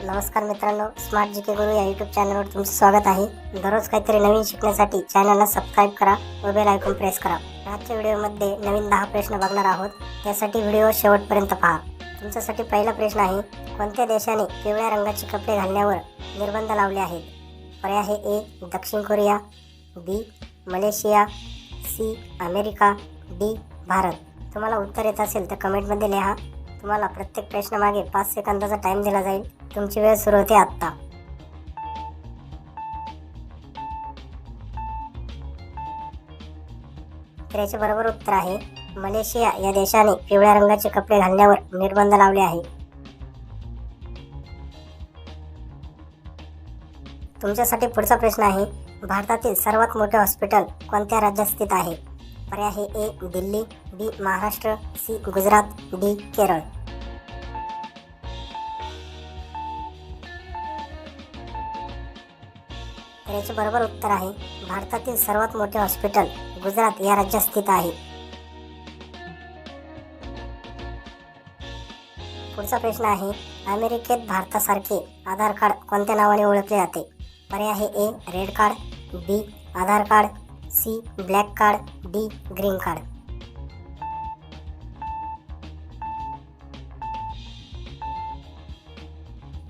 नमस्कार मित्रांनो स्मार्ट जी के गुरु या यूट्यूब चॅनलवर तुमचं स्वागत आहे. दररोज काहीतरी नवीन शिकण्यासाठी चॅनलला सबस्क्राईब करा व बेल ऐकून प्रेस करा. आजच्या व्हिडिओमध्ये नवीन दहा प्रश्न बघणार आहोत. त्यासाठी व्हिडिओ शेवटपर्यंत पहा. तुमच्यासाठी पहिला प्रश्न आहे कोणत्या देशाने पिवळ्या रंगाचे कपडे घालण्यावर निर्बंध लावले आहेत? पर्याय आहे ए दक्षिण Korea B Malaysia C America D Bharat. तुम्हाला उत्तर येत असेल तर कमेंटमध्ये लिहा. तुम्हाला प्रत्येक प्रश्नामागे पाच सेकंदाचा टाइम दिला जाईल. तुमची वेळ सुरू होते आत्ता. तर याचे बरोबर उत्तर आहे मलेशिया या देशाने पिवळ्या रंगाचे कपडे घालण्यावर निर्बंध लावले आहे. तुमच्यासाठी पुढचा प्रश्न आहे भारतातील सर्वात मोठे हॉस्पिटल कोणत्या राज्यात स्थित आहे? पर्याय आहे A Delhi B Maharashtra C Gujarat D Kerala. तर याचे बरोबर उत्तर आहे. भारतातील सर्वात मोठे हॉस्पिटल गुजरात या राज्यात स्थित आहे. पुढचा प्रश्न आहे अमेरिकेत भारतासारखे आधार कार्ड कोणत्या नावाने ओळखले जाते? पर्याय आहे A red card B Aadhaar card C black card D green card.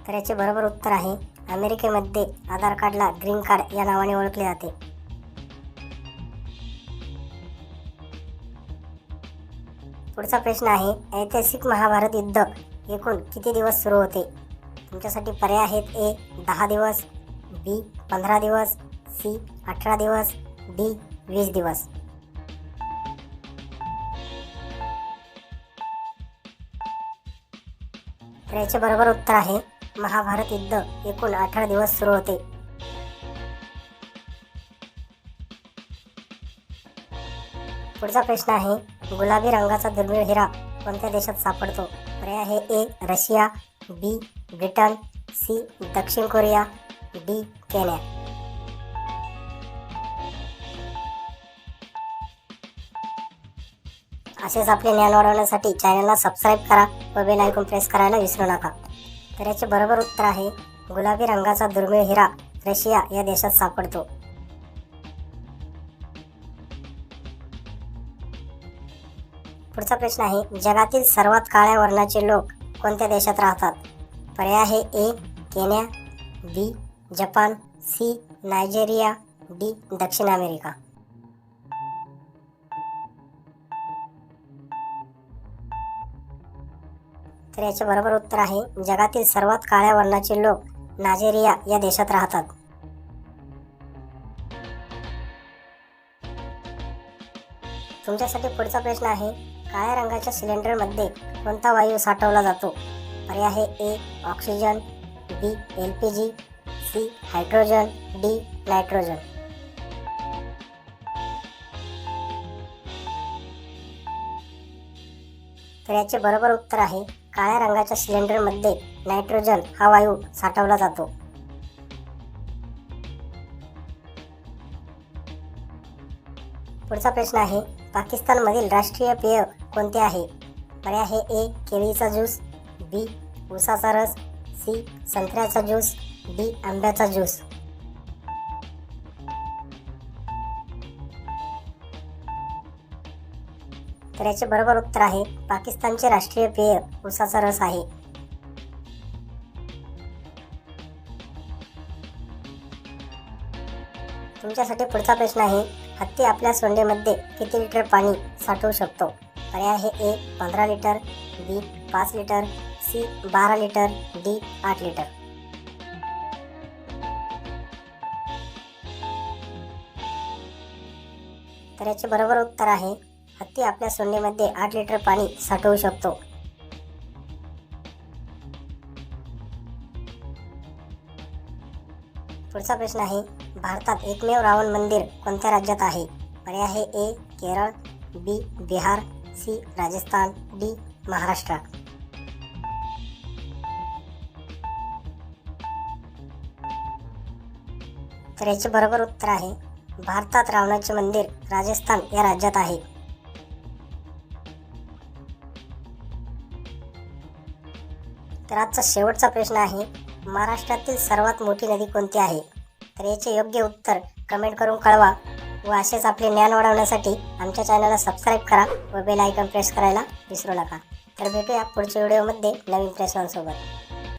तर याचे बरोबर उत्तर आहे अमेरिकेमध्ये आधार कार्डला ग्रीन कार्ड या नावाने ओळखले जाते. पुढचा प्रश्न आहे ऐतिहासिक महाभारत युद्ध एकूण किती दिवस सुरू होते? तुमच्यासाठी पर्याय आहेत ए दहा दिवस बी पंधरा दिवस सी अठरा दिवस डी वीस दिवस. तर याचे बरोबर उत्तर आहे महाभारत युद्ध एकूण अठरा दिवस सुरू होते. पुढचा प्रश्न आहे गुलाबी रंगाचा दुर्मिळ हिरा कोणत्या देशात सापडतो? पर्याय आहे A Russia B Britain C दक्षिण कोरिया डी केन्या. असेच आपले ज्ञान वाढवण्यासाठी चॅनलला सबस्क्राईब करा व बेल आयकॉन प्रेस करायला विसरू नका. तर याचे बरोबर उत्तर आहे गुलाबी रंगाचा दुर्मिळ हिरा रशिया या देशात सापडतो. पुढचा प्रश्न आहे जगातील सर्वात काळ्या वर्णाचे लोक कोणत्या देशात राहतात? पर्याय आहे A Kenya B Japan C Nigeria D दक्षिण अमेरिका. तर याचे बरोबर उत्तर आहे. जगातील सर्वात काळ्या वर्णाचे लोक नायजेरिया या देशात राहतात. तुमच्यासाठी पुढचा प्रश्न आहे काळ्या रंगाच्या सिलेंडरमध्ये कोणता वायू साठवला जातो? पर्याय आहे A oxygen B L P G C hydrogen D nitrogen. तर याचे बरोबर उत्तर आहे काळ्या रंगाच्या सिलेंडरमध्ये नायट्रोजन हा वायू साठवला जातो. पुढचा प्रश्न आहे पाकिस्तानमधील राष्ट्रीय पेय कोणते आहे? पर्याय आहे ए केळीचा ज्यूस बी ऊसाचा रस सी संत्र्याचा ज्यूस डी आंब्याचा ज्यूस. तर याचे बरोबर उत्तर आहे पाकिस्तानचे राष्ट्रीय पेय ऊसाचा रस आहे. तुमच्यासाठी पुढचा प्रश्न आहे हत्ती आपल्या सोंडेमध्ये किती लिटर पाणी साठवू शकतो? पर्याय आहे ए पंधरा लिटर बी पाच लिटर सी बारा लिटर डी आठ लिटर. तर याचे बरोबर उत्तर आहे हत्ती आपल्या सोंडेमध्ये आठ लिटर पाणी साठवू शकतो. पुढचा प्रश्न आहे भारतात एकमेव रावण मंदिर कोणत्या राज्यात आहे? पर्याय आहे A Kerala B Bihar C Rajasthan D Maharashtra. तर याचे बरोबर उत्तर आहे भारतात रावणाचे मंदिर राजस्थान या राज्यात आहे. तर आजचा शेवटचा प्रश्न आहे महाराष्ट्रातील सर्वात मोठी नदी कोणती आहे? तर याचे योग्य उत्तर कमेंट करून कळवा व असेच आपले ज्ञान वाढवण्यासाठी आमच्या चॅनलला सबस्क्राईब करा व बेल आयकॉन प्रेस करायला विसरू नका. तर भेटूया पुढच्या व्हिडिओमध्ये नवीन प्रश्नांसोबत.